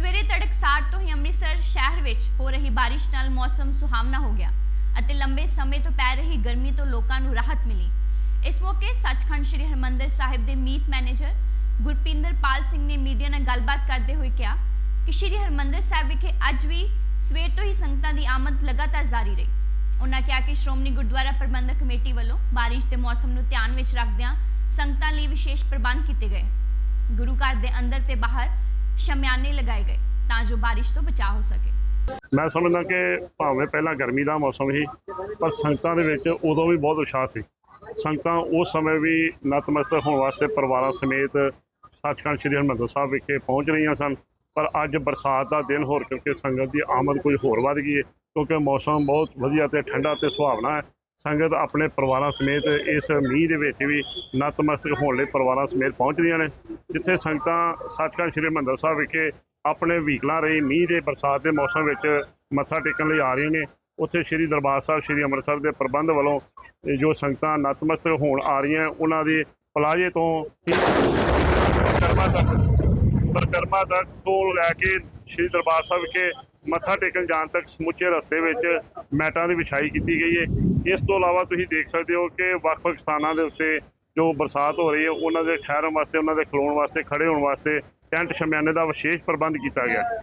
ਸਵੇਰੇ ਤੜਕਸਾਰ ਤੋਂ ਹੀ ਅੰਮ੍ਰਿਤਸਰ ਸ਼ਹਿਰ ਵਿੱਚ ਹੋ ਰਹੀ ਬਾਰਿਸ਼ ਨਾਲ ਮੌਸਮ ਸੁਹਾਵਣਾ ਹੋ ਗਿਆ ਅਤੇ ਲੰਬੇ ਸਮੇਂ ਤੋਂ ਪੈ ਰਹੀ ਗਰਮੀ ਤੋਂ ਲੋਕਾਂ ਨੂੰ ਰਾਹਤ ਮਿਲੀ। ਇਸ ਮੌਕੇ ਸੱਚਖੰਡ ਸ੍ਰੀ ਹਰਮੰਦਰ ਸਾਹਿਬ ਦੇ ਮੀਤ ਮੈਨੇਜਰ ਗੁਰਪਿੰਦਰ ਪਾਲ ਸਿੰਘ ਨੇ ਮੀਡੀਆ ਨਾਲ ਗੱਲਬਾਤ ਕਰਦੇ ਹੋਏ ਕਿਹਾ ਕਿ ਸ੍ਰੀ ਹਰਮੰਦਰ ਸਾਹਿਬ ਵਿਖੇ ਅੱਜ ਵੀ ਸਵੇਰ ਤੋਂ ਹੀ ਸੰਗਤਾਂ ਦੀ ਆਮਦ ਲਗਾਤਾਰ ਜਾਰੀ ਰਹੀ। ਉਹਨਾਂ ਕਿਹਾ ਕਿ ਸ਼੍ਰੋਮਣੀ ਗੁਰਦੁਆਰਾ ਪ੍ਰਬੰਧਕ ਕਮੇਟੀ ਵੱਲੋਂ ਬਾਰਿਸ਼ ਦੇ ਮੌਸਮ ਨੂੰ ਧਿਆਨ ਵਿੱਚ ਰੱਖਦਿਆਂ ਸੰਗਤਾਂ ਲਈ ਵਿਸ਼ੇਸ਼ ਪ੍ਰਬੰਧ ਕੀਤੇ ਗਏ। ਗੁਰੂ ਘਰ ਦੇ ਅੰਦਰ ਤੇ ਬਾਹਰ ਸ਼ਮਿਆਨੇ ਲਗਾਏ ਗਏ ਤਾਂ ਜੋ ਬਾਰਿਸ਼ ਤੋਂ ਬਚਾਅ ਹੋ ਸਕੇ। ਮੈਂ ਸਮਝਦਾ ਕਿ ਭਾਵੇਂ ਪਹਿਲਾਂ ਗਰਮੀ ਦਾ ਮੌਸਮ ਸੀ, ਪਰ ਸੰਗਤਾਂ ਦੇ ਵਿੱਚ ਉਦੋਂ ਵੀ ਬਹੁਤ ਉਤਸ਼ਾਹ ਸੀ। ਸੰਗਤਾਂ ਉਸ ਸਮੇਂ ਵੀ ਨਤਮਸਤਕ ਹੋਣ ਵਾਸਤੇ ਪਰਿਵਾਰਾਂ ਸਮੇਤ ਸੱਚਖੰਡ ਸ੍ਰੀ ਹਰਿਮੰਦਰ ਸਾਹਿਬ ਵਿਖੇ ਪਹੁੰਚ ਰਹੀਆਂ ਸਨ। ਪਰ ਅੱਜ ਬਰਸਾਤ ਦਾ ਦਿਨ ਹੋਰ ਕਿਉਂਕਿ ਸੰਗਤ ਦੀ ਆਮਦ ਕੋਈ ਹੋਰ ਵੱਧ ਗਈ ਹੈ, ਕਿਉਂਕਿ ਮੌਸਮ ਬਹੁਤ ਵਧੀਆ ਤੇ ਠੰਡਾ ਤੇ ਸੁਹਾਵਣਾ ਹੈ। ਸੰਗਤ ਆਪਣੇ ਪਰਿਵਾਰਾਂ ਸਮੇਤ ਇਸ ਮੀਂਹ ਦੇ ਵਿੱਚ ਵੀ ਨਤਮਸਤਕ ਹੋਣ ਲਈ ਪਰਿਵਾਰਾਂ ਸਮੇਤ ਪਹੁੰਚ ਰਹੀਆਂ ਨੇ, ਜਿੱਥੇ ਸੰਗਤਾਂ ਸੱਚਖੰਡ ਸ੍ਰੀ ਹਰਿਮੰਦਰ ਸਾਹਿਬ ਵਿਖੇ ਆਪਣੇ ਵਹੀਕਲਾਂ ਰਹੀ ਮੀਂਹ ਦੇ ਬਰਸਾਤ ਦੇ ਮੌਸਮ ਵਿੱਚ ਮੱਥਾ ਟੇਕਣ ਲਈ ਆ ਰਹੀਆਂ ਨੇ। ਉੱਥੇ ਸ੍ਰੀ ਦਰਬਾਰ ਸਾਹਿਬ, ਸ੍ਰੀ ਅੰਮ੍ਰਿਤਸਰ ਦੇ ਪ੍ਰਬੰਧ ਵੱਲੋਂ ਜੋ ਸੰਗਤਾਂ ਨਤਮਸਤਕ ਹੋਣ ਆ ਰਹੀਆਂ, ਉਹਨਾਂ ਦੇ ਪਲਾਜੇ ਤੋਂ ਪਰਿਕਰਮਾ ਤੱਕ ਪਰਿਕਰਮਾ ਤੱਕ ਤੋਂ ਲੈ ਕੇ ਸ੍ਰੀ ਦਰਬਾਰ ਸਾਹਿਬ ਵਿਖੇ ਮੱਥਾ ਟੇਕਣ ਜਾਣ ਤੱਕ ਸਮੁੱਚੇ ਰਸਤੇ ਵਿੱਚ ਮੈਟਾਂ ਦੀ ਵਿਛਾਈ ਕੀਤੀ ਗਈ ਹੈ। ਇਸ ਤੋਂ ਇਲਾਵਾ ਤੁਸੀਂ ਦੇਖ ਸਕਦੇ ਹੋ ਕਿ ਵੱਖ-ਵੱਖ ਸਥਾਨਾਂ ਦੇ ਉੱਤੇ ਜੋ ਬਰਸਾਤ ਹੋ ਰਹੀ ਹੈ, ਉਹਨਾਂ ਦੇ ਠਹਿਰਨ ਵਾਸਤੇ, ਉਹਨਾਂ ਦੇ ਖਲੋਣ ਵਾਸਤੇ ਖੜੇ ਹੋਣ ਵਾਸਤੇ ਟੈਂਟ ਸ਼ਮਿਆਨੇ ਦਾ ਵਿਸ਼ੇਸ਼ ਪ੍ਰਬੰਧ ਕੀਤਾ ਗਿਆ।